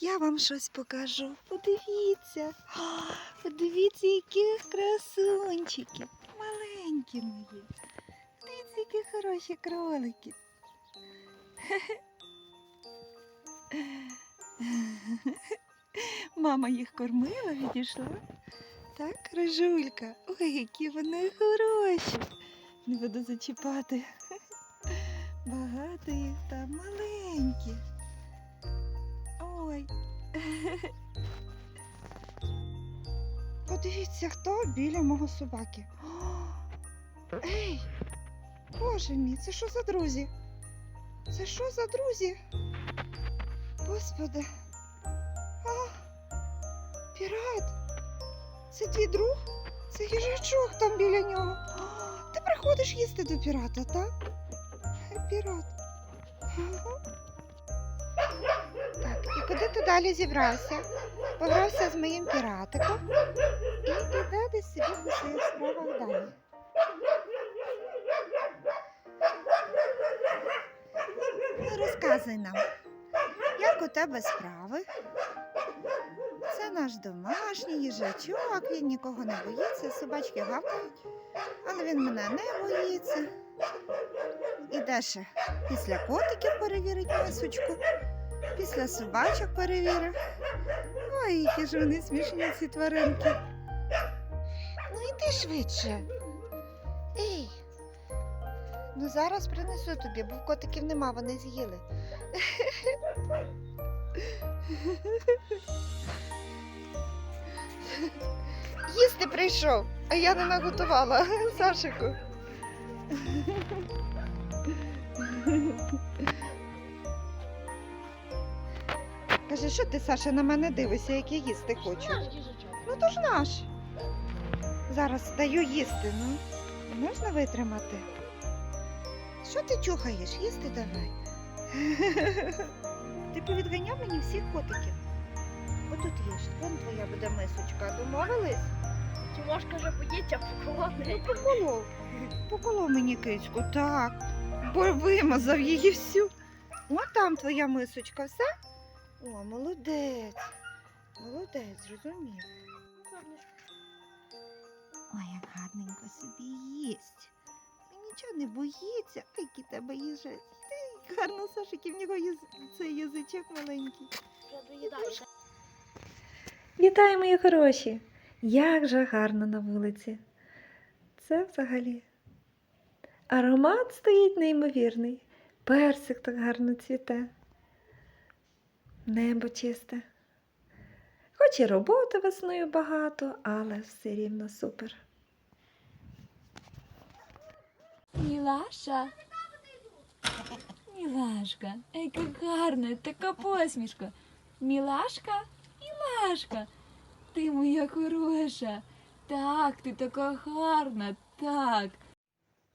Я вам щось покажу. Подивіться. Подивіться, які красунчики. Маленькі мої. Дивіться, які хороші кролики. Мама їх кормила, відійшла. Так, рижулька. Ой, які вони хороші. Не буду зачіпати. Багато їх там маленькі. Ой. Подивіться, хто біля мого собаки. Ей! Боже мій, це що за друзі? Це що за друзі? Господи. А, пірат. Це твій друг? Це їжачок там біля нього. О, ти приходиш їсти до пірата, так? Пірат. Ага. Так, і куди ти далі зібрався? Погрався з моїм піратиком і іде десь собі по своїх справах далі. Ну, розказуй нам, як у тебе справи? Це наш домашній їжачок, він нікого не боїться, собачки гавкають, але він мене не боїться. Іде ще після котиків перевірить мисочку, після собачок перевірив. Ой, які ж вони смішні, ці тваринки. Ну йди швидше. Ей. Ну зараз принесу тобі, бо в котиків нема, вони з'їли. Їсти прийшов, а я не наготувала Сашику. Каже, що ти, Саша, на мене дивишся, як я їсти хочу? Ну то ж наш. Зараз даю їсти, ну. Можна витримати? Що ти чухаєш? Їсти давай. Ти повідганяв мені всіх котиків. Отут їж, вон твоя буде мисочка. Домовились? Тимошка вже боїться поколоти. Ну, поколов. Поколов мені кицьку, так. Бо вимазав її всю. От там твоя мисочка, все? О, молодець. Молодець, зрозумів. Ой, як гарненько собі їсть. І нічого не боїться. Ай, який тебе їжець. Ти гарно, Сашик, і в нього їз... цей язичок маленький. Вітаю, мої хороші! Як же гарно на вулиці. Це взагалі. Аромат стоїть неймовірний. Персик так гарно цвіте. Небо чисте. Хоч і роботи весною багато, але все рівно супер. Мілаша. Мілашка, яка гарна, така посмішка. Мілашка, Мілашка, ти моя хороша. Так, ти така гарна, так.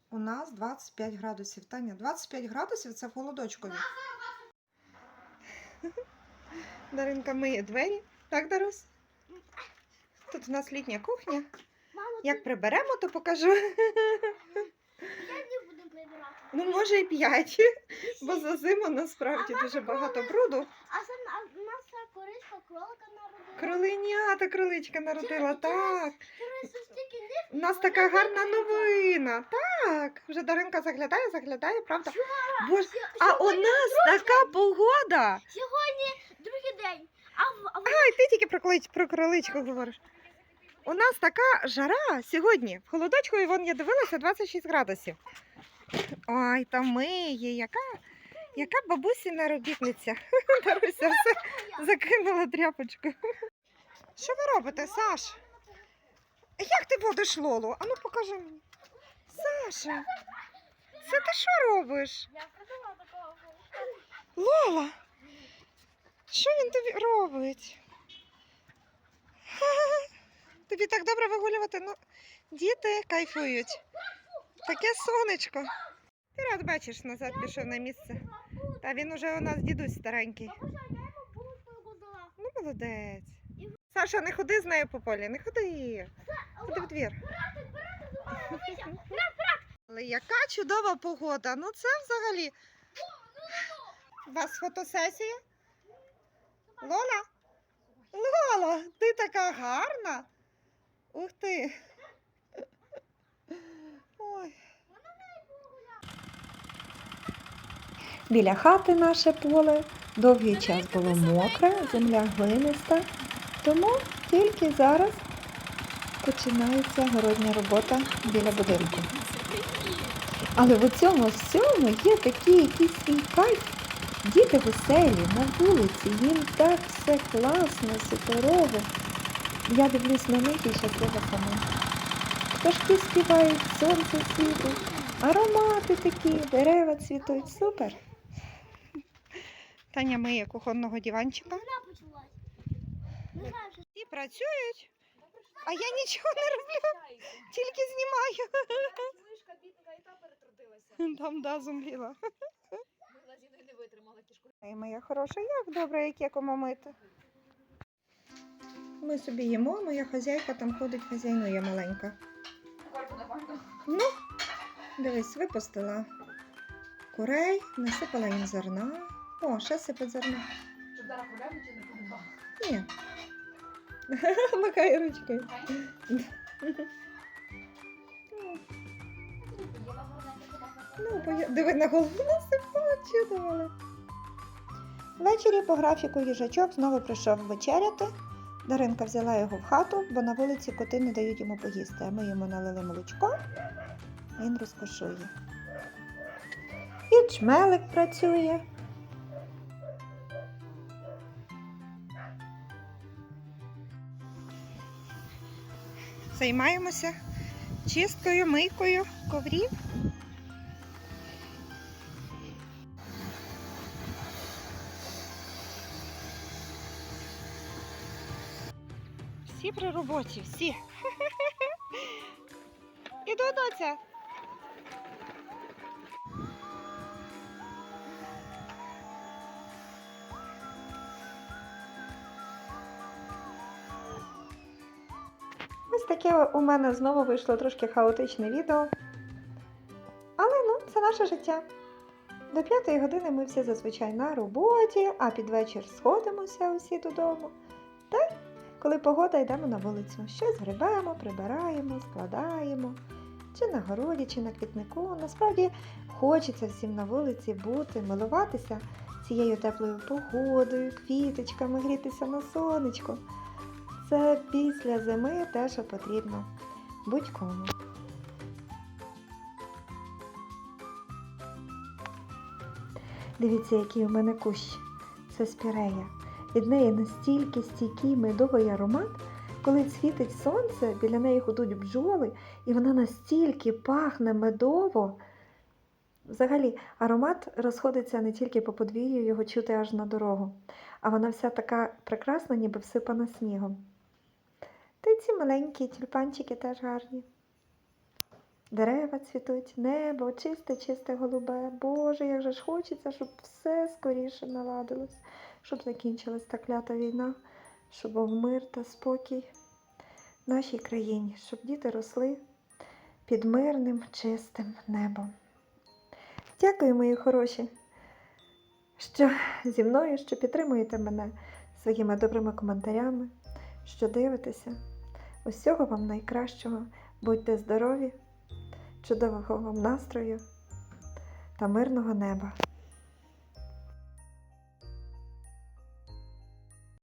У нас 25 градусів. Таня, 25 градусів це в холодочкові. Даринка миє двері. Так, Дарус? Тут у нас літня кухня. Мама, Як приберемо, то покажу. я не буду прибирати. Ну, може, і 5. Бо за зиму насправді дуже багато бруду. А на- у нас коричка кролика народила. Кролинята кроличка народила, так. Через У нас така гарна новина. Так. Вже Даринка заглядає, заглядає, правда? Боже, а у нас така погода. сьогодні. А а Ай, ти тільки про, клич- про кроличку говориш. У нас така жара сьогодні. В холодочку, і вон я дивилася 26 градусів. Ой, та миє, яка, яка бабусіна робітниця. Даруся все закинула тряпочку. Що ви робите, Саш? Як ти водиш Лолу? Ану покажи мені. Саша, це ти що робиш? я такого. Лола, що він тобі робить? Тобі так добре вигулювати. Ну, діти кайфують. Таке сонечко. Ти рад бачиш, назад пішов на місце. Та він уже у нас дідусь старенький. Ну, молодець. Саша, не ходи з нею по полі, не ходи. Ходи в двір. Але яка чудова погода. Ну це взагалі. У вас фотосесія? Лола? Лола, ти така гарна. Ух ти. Ой. Біля хати наше поле довгий час було мокре, земля глиниста, тому тільки зараз починається городня робота біля будинку. Але в цьому всьому є такий якийсь свій кайф. Діти веселі, на вулиці, їм так все класно, суперово. Я дивлюсь на них і щаслива сама. Пташки співають, сонце світить, аромати такі, дерева цвітуть. Супер. Таня миє кухонного диванчика. І працюють, а я нічого не роблю, тільки знімаю. Мишка бідненька і та перетрудилася. Там да, зумліла. Могла зі мною не витримала кішку. Ой, моя хороша, як добре, як є кому мити. Ми собі їмо, моя хазяйка там ходить, хазяйнує маленька. Ну, дивись, випустила курей, насипала їм зерна. О, ще сипить зерна. Щоб зараз проблеми чи не проблема? Ні. Махає ручкою. Ну, я- диви на голову насипала, чудово. Ввечері по графіку їжачок знову прийшов вечеряти. Даринка взяла його в хату, бо на вулиці коти не дають йому поїсти, а ми йому налили молочко, він розкошує. І чмелик працює. Займаємося чисткою, мийкою коврів. Всі при роботі, всі. Іду, доця. Ось таке у мене знову вийшло трошки хаотичне відео. Але ну, це наше життя. До п'ятої години ми всі зазвичай на роботі, а під вечір сходимося усі додому. Коли погода йдемо на вулицю. Щось грибемо, прибираємо, складаємо. Чи на городі, чи на квітнику. Насправді хочеться всім на вулиці бути, милуватися цією теплою погодою, квіточками, грітися на сонечку. Це після зими те, що потрібно будь-кому. Дивіться, який у мене кущ. Це спірея. Від неї настільки стійкий медовий аромат, коли світить сонце, біля неї ходуть бджоли, і вона настільки пахне медово. Взагалі, аромат розходиться не тільки по подвір'ю, його чути аж на дорогу, а вона вся така прекрасна, ніби всипана снігом. Та й ці маленькі тюльпанчики теж гарні. Дерева цвітуть, небо, чисте, чисте голубе. Боже, як же ж хочеться, щоб все скоріше наладилось, щоб закінчилась та клята війна, щоб був мир та спокій в нашій країні, щоб діти росли під мирним, чистим небом. Дякую, мої хороші, що зі мною, що підтримуєте мене своїми добрими коментарями, що дивитеся. Усього вам найкращого. Будьте здорові, чудового вам настрою та мирного неба.